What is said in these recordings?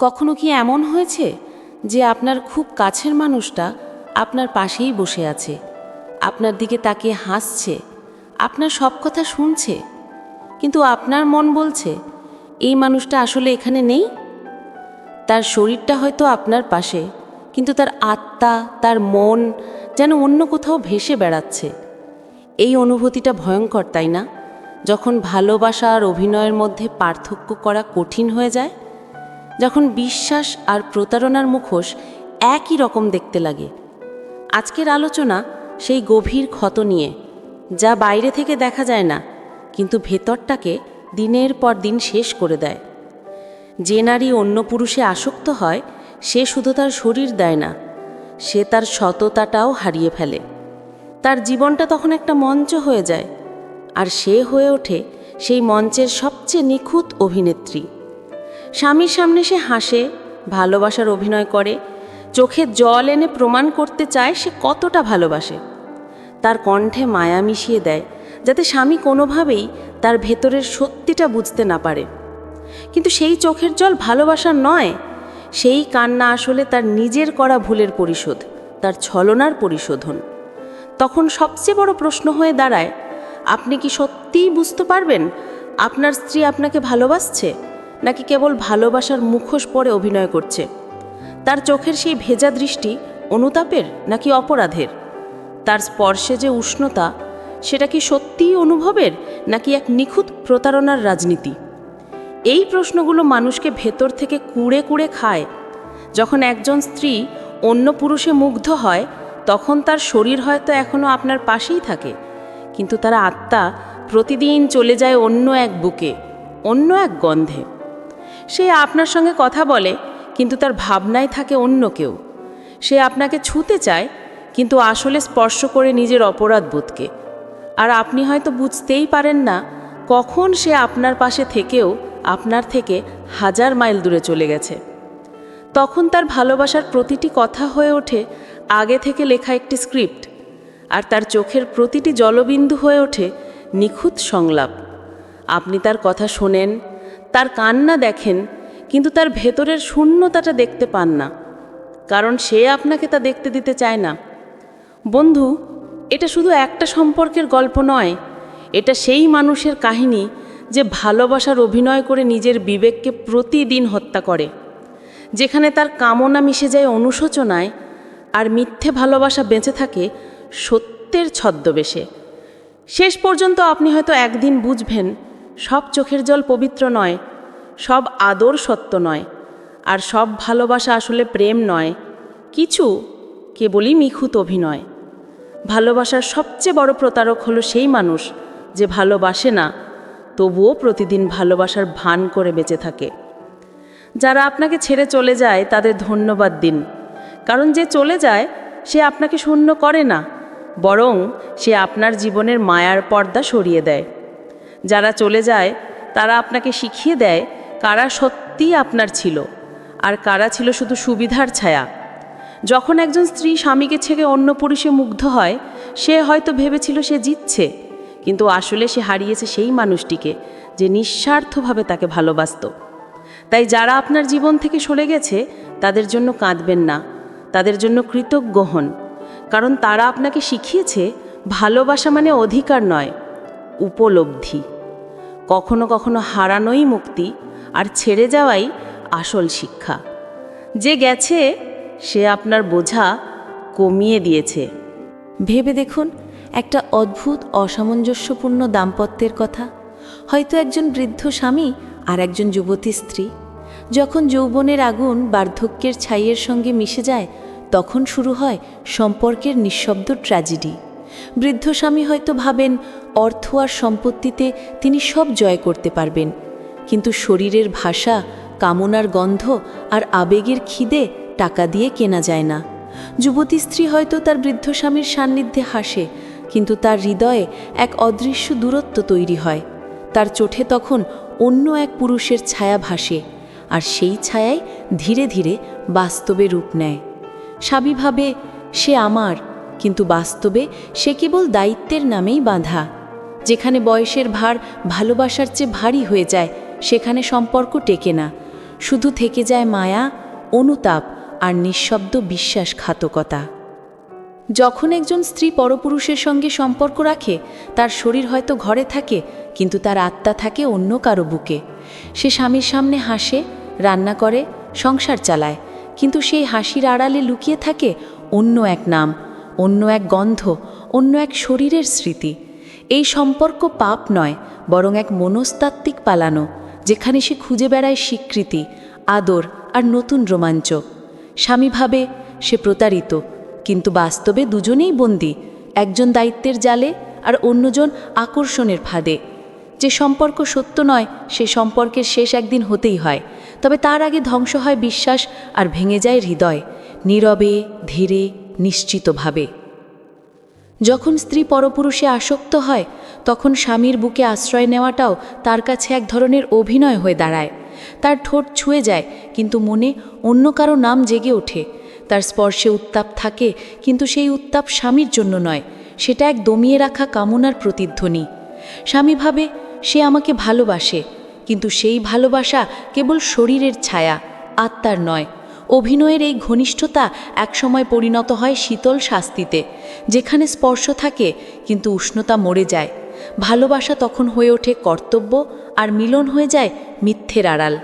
কখনো কি এমন হয়েছে যে আপনার খুব কাছের মানুষটা আপনার পাশেই বসে আছে? আপনার দিকে তাকে হাসছে? আপনার সব কথা শুনছে? কিন্তু আপনার মন বলছে, এই মানুষটা আসলে এখানে নেই? তার শরীরটা হয়তো আপনার পাশে, কিন্তু তার আত্মা, তার মন যেন অন্য কোথাও ভেসে বেড়াচ্ছে। এই অনুভূতিটা ভয়ঙ্কর, তাই না? যখন ভালোবাসা আর অভিনয়ের মধ্যে পার্থক্য করা কঠিন হয়ে যায় যখন বিশ্বাস আর প্রতারণার মুখোশ একই রকম দেখতে লাগে। আজকের আলোচনা সেই গভীর ক্ষত নিয়ে, যা বাইরে থেকে দেখা যায় না, কিন্তু ভেতরটাকে দিনের পর দিন শেষ করে দেয়। যে নারী অন্য পুরুষে আসক্ত হয়, সে শুধু তার শরীর দেয় না, সে তার সততাটাও হারিয়ে ফেলে। তার জীবনটা তখন একটা মঞ্চ হয়ে যায়, আর সে হয়ে ওঠে সেই মঞ্চের সবচেয়ে নিখুঁত অভিনেত্রী। স্বামীর সামনে সে হাসে, ভালোবাসার অভিনয় করে, চোখে জল এনে প্রমাণ করতে চায় সে কতটা ভালোবাসে। তার কণ্ঠে মায়া মিশিয়ে দেয়, যাতে স্বামী কোনোভাবেই তার ভেতরের সত্যিটা বুঝতে না পারে। কিন্তু সেই চোখের জল ভালোবাসার নয়, সেই কান্না আসলে তার নিজের করা ভুলের পরিশোধ, তার ছলনার পরিশোধন। তখন সবচেয়ে বড় প্রশ্ন হয়ে দাঁড়ায়, আপনি কি সত্যিই বুঝতে পারবেন আপনার স্ত্রী আপনাকে ভালোবাসছে? নাকি কেবল ভালোবাসার মুখোশ পরে অভিনয় করছে? তার চোখের সেই ভেজা দৃষ্টি অনুতাপের নাকি অপরাধের? তার স্পর্শে যে উষ্ণতা, সেটা কি সত্যিই অনুভবের নাকি এক নিখুঁত প্রতারণার রাজনীতি? এই প্রশ্নগুলো মানুষকে ভেতর থেকে কুড়ে কুড়ে খায়। যখন একজন স্ত্রী অন্য পুরুষে মুগ্ধ হয়, তখন তার শরীর হয়তো এখনও আপনার পাশেই থাকে। কিন্তু তার আত্মা প্রতিদিন চলে যায় অন্য এক বুকে, অন্য এক গন্ধে। সে আপনার সঙ্গে কথা বলে, কিন্তু তার ভাবনায় থাকে অন্য কেউ। সে আপনাকে ছুতে চায়, কিন্তু আসলে স্পর্শ করে নিজের অপরাধ বোধকে। আর আপনি হয়তো বুঝতেই পারেন না, কখন সে আপনার পাশে থেকেও আপনার থেকে হাজার মাইল দূরে চলে গেছে। তখন তার ভালোবাসার প্রতিটি কথা হয়ে ওঠে আগে থেকে লেখা একটি স্ক্রিপ্ট, আর তার চোখের প্রতিটি জলবিন্দু হয়ে ওঠে নিখুঁত সংলাপ। আপনি তার কথা শোনেন তার কান্না দেখেন, কিন্তু তার ভেতরের শূন্যতাটা দেখতে পান না, কারণ সে আপনাকে তা দেখতে দিতে চায় না। বন্ধু, এটা শুধু একটা সম্পর্কের গল্প নয়, এটা সেই মানুষের কাহিনী যে ভালোবাসার অভিনয় করে নিজের বিবেককে প্রতিদিন হত্যা করে, যেখানে তার কামনা মিশে যায় অনুশোচনায়, আর মিথ্যে ভালোবাসা বেঁচে থাকে সত্যের ছদ্মবেশে। শেষ পর্যন্ত আপনি হয়তো একদিন বুঝবেন সব চোখের জল পবিত্র নয়, সব আদর সত্য নয়, আর সব ভালোবাসা আসলে প্রেম নয়, কিছু কেবলই মিখুত অভিনয়। ভালোবাসার সবচেয়ে বড় প্রতারক হলো সেই মানুষ যে ভালোবাসে না, তবুও প্রতিদিন ভালোবাসার ভান করে বেঁচে থাকে। যারা আপনাকে ছেড়ে চলে যায়, তাদের ধন্যবাদ দিন, কারণ যে চলে যায়, সে আপনাকে শূন্য করে না, বরং সে আপনার জীবনের মায়ার পর্দা সরিয়ে দেয়। যারা চলে যায়, তারা আপনাকে শিখিয়ে দেয় কারা সত্যিই আপনার ছিল আর কারা ছিল শুধু সুবিধার ছায়া। যখন একজন স্ত্রী স্বামীকে ছেড়ে অন্য পুরুষে মুগ্ধ হয়, সে হয়তো ভেবেছিল সে জিতছে, কিন্তু আসলে সে হারিয়েছে সেই মানুষটিকে যে নিঃস্বার্থভাবে তাকে ভালোবাসত। তাই যারা আপনার জীবন থেকে সরে গেছে, তাদের জন্য কাঁদবেন না, তাদের জন্য কৃতজ্ঞ হন, কারণ তারা আপনাকে শিখিয়েছে, ভালোবাসা মানে অধিকার নয়, উপলব্ধি। কখনো কখনো হারানোই মুক্তি আর ছেড়ে যাওয়াই আসল শিক্ষা। যে গেছে, সে আপনার বোঝা কমিয়ে দিয়েছে। ভেবে দেখুন, একটা অদ্ভুত, অসামঞ্জস্যপূর্ণ দাম্পত্যের কথা। হয়তো একজন বৃদ্ধ স্বামী আর একজন যুবতী স্ত্রী। যখন যৌবনের আগুন বার্ধক্যের ছাইয়ের সঙ্গে মিশে যায়, তখন শুরু হয় সম্পর্কের নিঃশব্দ ট্র্যাজেডি। বৃদ্ধ স্বামী হয়তো ভাবেন অর্থ আর সম্পত্তিতে তিনি সব জয় করতে পারবেন। কিন্তু শরীরের ভাষা, কামনার গন্ধ আর আবেগের খিদে টাকা দিয়ে কেনা যায় না। যুবতী স্ত্রী হয়তো তার বৃদ্ধ স্বামীর সান্নিধ্যে হাসে, কিন্তু তার হৃদয়ে এক অদৃশ্য দূরত্ব তৈরি হয়। তার চোখে তখন অন্য এক পুরুষের ছায়া ভাসে, আর সেই ছায়াই ধীরে ধীরে বাস্তবে রূপ নেয়। স্বামী ভাবে, সে আমার কিন্তু বাস্তবে সে কেবল দায়িত্বের নামেই বাঁধা। যেখানে বয়সের ভার ভালোবাসার চেয়ে ভারী হয়ে যায়, সেখানে সম্পর্ক টেকে না। শুধু থেকে যায় মায়া, অনুতাপ আর নিঃশব্দ বিশ্বাসঘাতকতা। যখন একজন স্ত্রী পরপুরুষের সঙ্গে সম্পর্ক রাখে, তার শরীর হয়তো ঘরে থাকে, কিন্তু তার আত্মা থাকে অন্য কারও বুকে। সে স্বামীর সামনে হাসে, রান্না করে, সংসার চালায়, কিন্তু সেই হাসির আড়ালে লুকিয়ে থাকে অন্য এক নাম অন্য এক গন্ধ, অন্য এক শরীরের স্মৃতি। এই সম্পর্ক পাপ নয়, বরং এক মনস্তাত্ত্বিক পালানো, যেখানে সে খুঁজে বেড়ায় স্বীকৃতি, আদর আর নতুন রোমাঞ্চ। স্বামী ভাবে, সে প্রতারিত, কিন্তু বাস্তবে দুজনেই বন্দী, একজন দায়িত্বের জালে আর অন্যজন আকর্ষণের ফাঁদে। যে সম্পর্ক সত্য নয়, সে সম্পর্কের শেষ একদিন হতেই হয়, তবে তার আগে ধ্বংস হয় বিশ্বাস আর ভেঙে যায় হৃদয়। নীরবে, ধীরে নিশ্চিতভাবে। যখন স্ত্রী পরপুরুষে আসক্ত হয়, তখন স্বামীর বুকে আশ্রয় নেওয়াটাও তার কাছে এক ধরনের অভিনয় হয়ে দাঁড়ায়। তার ঠোঁট ছুঁয়ে যায়, কিন্তু মনে অন্য কারও নাম জেগে ওঠে। তার স্পর্শে উত্তাপ থাকে, কিন্তু সেই উত্তাপ স্বামীর জন্য নয়, সেটা এক দমিয়ে রাখা কামনার প্রতিধ্বনি। স্বামী ভাবে, সে আমাকে ভালোবাসে, কিন্তু সেই ভালোবাসা কেবল শরীরের ছায়া, আত্মার নয় অভিনয়ের এই ঘনিষ্ঠতা একসময় পরিণত হয় শীতল শাস্তিতে, যেখানে স্পর্শ থাকে, কিন্তু উষ্ণতা মরে যায়। ভালোবাসা তখন হয়ে ওঠে কর্তব্য আর মিলন হয়ে যায় মিথ্যের আড়াল।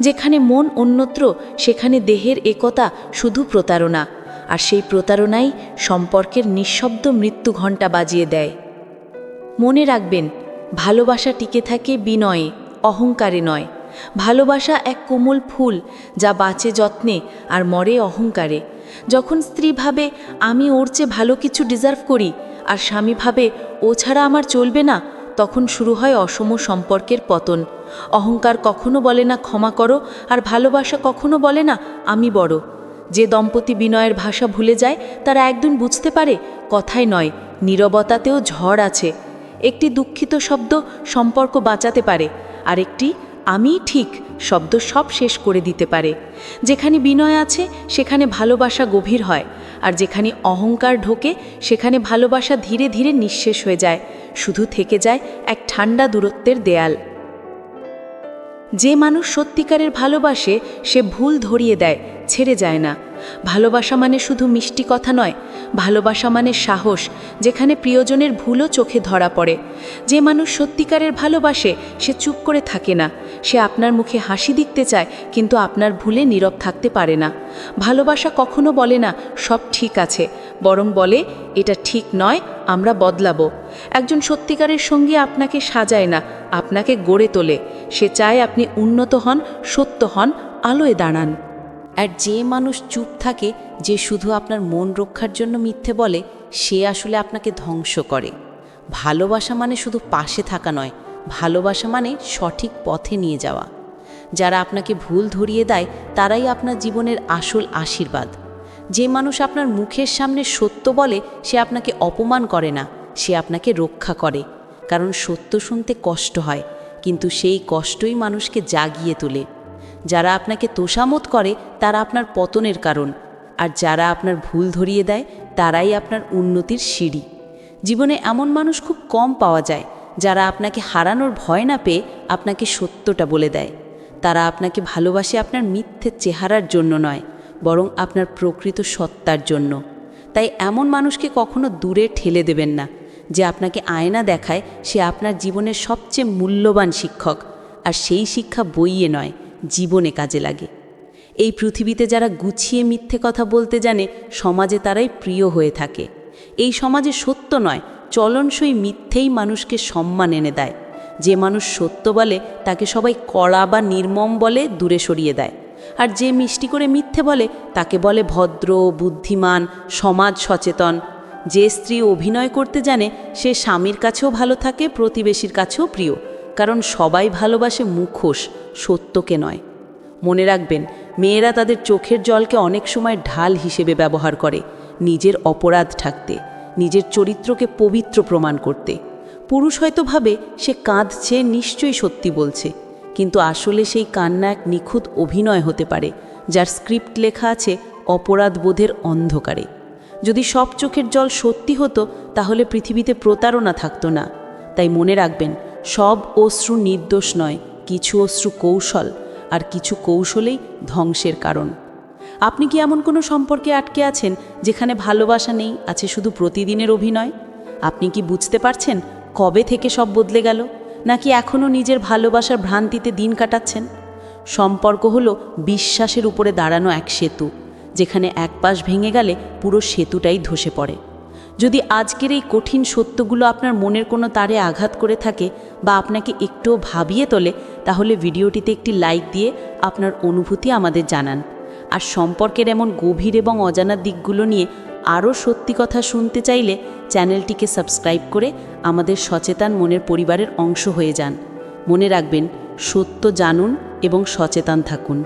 যেখানে মন অন্যত্র, সেখানে দেহের একতা শুধু প্রতারণা, আর সেই প্রতারণাই সম্পর্কের নিঃশব্দ মৃত্যু ঘণ্টা বাজিয়ে দেয়। মনে রাখবেন, ভালোবাসা টিকে থাকে বিনয়ে, অহংকারে নয়। ভালোবাসা এক কোমল ফুল যা বাঁচে যত্নে আর মরে অহংকারে। যখন স্ত্রী ভাবে, আমি ওর চেয়ে ভালো কিছু ডিজার্ভ করি আর স্বামী ভাবে, ও ছাড়া আমার চলবে না, তখন শুরু হয় অসম সম্পর্কের পতন। অহংকার কখনো বলে না, ক্ষমা করো, আর ভালোবাসা কখনো বলে না, আমি বড়। যে দম্পতি বিনয়ের ভাষা ভুলে যায়, তারা একদিন বুঝতে পারে, কথাই নয়, নীরবতাতেও ঝড় আছে। একটি দুঃখিত শব্দ সম্পর্ক বাঁচাতে পারে আর একটি আমি ঠিক শব্দ সব শেষ করে দিতে পারে। যেখানে বিনয় আছে, সেখানে ভালোবাসা গভীর হয়, আর যেখানে অহংকার ঢোকে, সেখানে ভালোবাসা ধীরে ধীরে নিঃশেষ হয়ে যায়, শুধু থেকে যায় এক ঠান্ডা দূরত্বের দেয়াল। যে মানুষ সত্যিকারের ভালোবাসে, সে ভুল ধরিয়ে দেয়, ছেড়ে যায় না। ভালোবাসা মানে শুধু মিষ্টি কথা নয়, ভালোবাসা মানে সাহস, যেখানে প্রিয়জনের ভুলও চোখে ধরা পড়ে। যে মানুষ সত্যিকারের ভালোবাসে, সে চুপ করে থাকে না। সে আপনার মুখে হাসি দিতে চায়, কিন্তু আপনার ভুলে নীরব থাকতে পারে না। ভালোবাসা কখনো বলে না, সব ঠিক আছে, বরং বলে, এটা ঠিক নয়, আমরা বদলাবো। একজন সত্যিকারের সঙ্গী আপনাকে সাজায় না, আপনাকে গড়ে তোলে। সে চায় আপনি উন্নত হন, সত্য হন, আলোয় দাঁড়ান। আর যে মানুষ চুপ থাকে, যে শুধু আপনার মন রক্ষার জন্য মিথ্যে বলে, সে আসলে আপনাকে ধ্বংস করে। ভালোবাসা মানে শুধু পাশে থাকা নয়, ভালোবাসা মানে সঠিক পথে নিয়ে যাওয়া। যারা আপনাকে ভুল ধরিয়ে দেয়, তারাই আপনার জীবনের আসল আশীর্বাদ। যে মানুষ আপনার মুখের সামনে সত্য বলে, সে আপনাকে অপমান করে না, সে আপনাকে রক্ষা করে। কারণ সত্য শুনতে কষ্ট হয়, কিন্তু সেই কষ্টই মানুষকে জাগিয়ে তোলে। যারা আপনাকে তোষামত করে, তারা আপনার পতনের কারণ। আর যারা আপনার ভুল ধরিয়ে দেয়, তারাই আপনার উন্নতির সিঁড়ি। জীবনে এমন মানুষ খুব কম পাওয়া যায়, যারা আপনাকে হারানোর ভয় না পেয়ে আপনাকে সত্যটা বলে দেয়। তারা আপনাকে ভালোবাসে আপনার মিথ্যে চেহারার জন্য নয়, বরং আপনার প্রকৃত সত্তার জন্য। তাই এমন মানুষকে কখনো দূরে ঠেলে দেবেন না, যে আপনাকে আয়না দেখায় সে আপনার জীবনের সবচেয়ে মূল্যবান শিক্ষক। আর সেই শিক্ষা বইয়ে নয় জীবনে কাজে লাগে। এই পৃথিবীতে যারা গুছিয়ে মিথ্যে কথা বলতে জানে, সমাজে তারাই প্রিয় হয়ে থাকে। এই সমাজে সত্য নয়, চলনসই মিথ্যেই মানুষকে সম্মান এনে দেয়। যে মানুষ সত্য বলে, তাকে সবাই কড়া বা নির্মম বলে দূরে সরিয়ে দেয়। আর যে মিষ্টি করে মিথ্যে বলে, তাকে বলে ভদ্র, বুদ্ধিমান, সমাজ সচেতন। যে স্ত্রী অভিনয় করতে জানে, সে স্বামীর কাছেও ভালো থাকে, প্রতিবেশীর কাছেও প্রিয়। কারণ সবাই ভালোবাসে মুখোশ, সত্যকে নয়। মনে রাখবেন, মেয়েরা তাদের চোখের জলকে অনেক সময় ঢাল হিসেবে ব্যবহার করে, নিজের অপরাধ ঢাকতে নিজের চরিত্রকে পবিত্র প্রমাণ করতে। পুরুষ হয়তো ভাবে, সে কাঁদছে, নিশ্চয়ই সত্যি বলছে, কিন্তু আসলে সেই কান্না এক নিখুঁত অভিনয় হতে পারে, যার স্ক্রিপ্ট লেখা আছে অপরাধ বোধের অন্ধকারে। যদি সব চোখের জল সত্যি হতো, তাহলে পৃথিবীতে প্রতারণা থাকতো না। তাই মনে রাখবেন সব অশ্রু নির্দোষ নয়, কিছু অশ্রু কৌশল, আর কিছু কৌশলেই ধ্বংসের কারণ। আপনি কি এমন কোনো সম্পর্কে আটকে আছেন যেখানে ভালোবাসা নেই, আছে শুধু প্রতিদিনের অভিনয়? আপনি কি বুঝতে পারছেন কবে থেকে সব বদলে গেল, নাকি এখনও নিজের ভালোবাসার ভ্রান্তিতে দিন কাটাচ্ছেন? সম্পর্ক হলো বিশ্বাসের উপরে দাঁড়ানো এক সেতু, যেখানে এক পাশ ভেঙে গেলে পুরো সেতুটাই ধসে পড়ে। যদি আজকের এই কঠিন সত্যগুলো আপনার মনের কোনো তারে আঘাত করে থাকে বা আপনাকে একটুও ভাবিয়ে তোলে, তাহলে ভিডিওটিতে একটি লাইক দিয়ে আপনার অনুভূতি আমাদের জানান। আর সম্পর্কের এমন গভীর এবং অজানা দিকগুলো নিয়ে আরও সত্যি কথা শুনতে চাইলে চ্যানেলটিকে সাবস্ক্রাইব করে আমাদের সচেতন মনের পরিবারের অংশ হয়ে যান। মনে রাখবেন, সত্য জানুন এবং সচেতন থাকুন।